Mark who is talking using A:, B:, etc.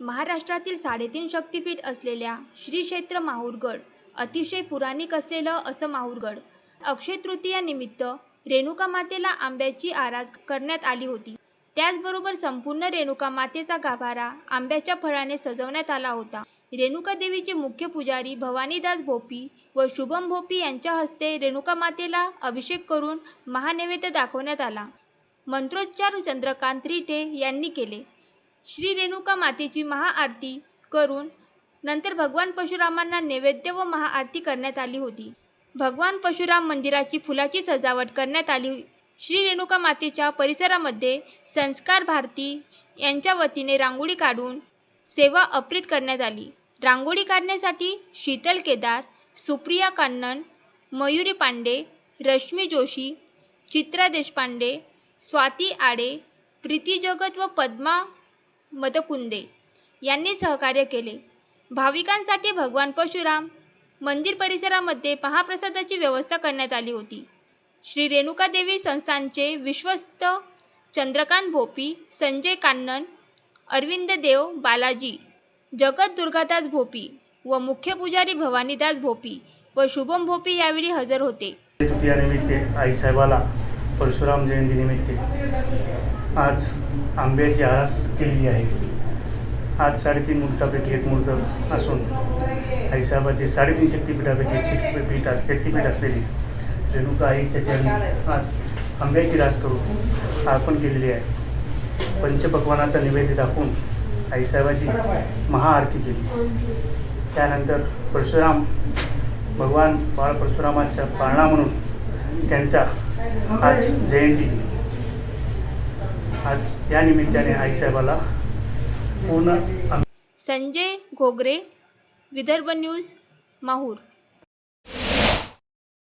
A: महाराष्ट्रातील साडेतीन शक्तिपीठ असलेल्या श्री क्षेत्र माहूरगड अतिशय पुराणिक असलेलं असं माहूरगड. अक्षय तृतीयानिमित्त रेणुका मातेला आंब्याची आरास करण्यात आली होती. त्याचबरोबर संपूर्ण रेणुका मातेचा गाभारा आंब्याच्या फळाने सजवण्यात आला होता. रेणुका देवीचे मुख्य पुजारी भवानीदास भोपी व शुभम भोपी यांच्या हस्ते रेणुका मातेला अभिषेक करून महानैवेद्य दाखवण्यात आला. मंत्रोच्चार चंद्रकांत रिठे यांनी केले. श्री रेणुका मातेची महाआरती करून नंतर भगवान परशुरामांना नैवेद्य व महाआरती करण्यात आली होती. भगवान परशुराम मंदिराची फुलाची सजावट करण्यात आली. श्री रेणुका मातेच्या परिसरामध्ये संस्कार भारती यांच्या वतीने रांगोळी काढून सेवा अप्रीत करण्यात आली. रांगोळी काढण्यासाठी शीतल केदार सुप्रिया कान्नन मयुरी पांडे रश्मी जोशी चित्रा देशपांडे स्वाती आडे प्रीती जगत व पद्मा मदकुंदे यांनी सहकार्य केले. भाविकांसाठी भगवान परशुराम मंदिर परिसरामध्ये महाप्रसादाची व्यवस्था करण्यात आली होती. श्री रेणुका देवी संस्थानचे विश्वस्त चंद्रकांत भोपी संजय कान्नन अरविंद देव बालाजी जगत दुर्गादास भोपी व मुख्य पुजारी भवानीदास भोपी व शुभम भोपी यावेळी हजर होते.
B: आईसाहेबाला परशुराम जयंतीनिमित्त आज आंब्याची आरास केलेली आहे. आज साडेतीन मुहूर्तापैकी एक मुहूर्त असून आईसाहेबाचे साडेतीन शक्तीपीठापैकी एक शक्तीपीठ अस शक्तिपीठ असलेली रेणुका आईच्या त्याच्या आज आंब्याची रास करून अर्पण केलेली आहे. पंचपक्वानाचा निवेद्य दाखवून आईसाहेबाची महाआरती केली. त्यानंतर परशुराम भगवान बाळ परशुरामाच्या पाळणा म्हणून त्यांचा आज जयंती. आज या निमित्ताने आईसाहेबाला पूर्ण
A: संजय घोगरे विदर्भ न्यूज माहूर.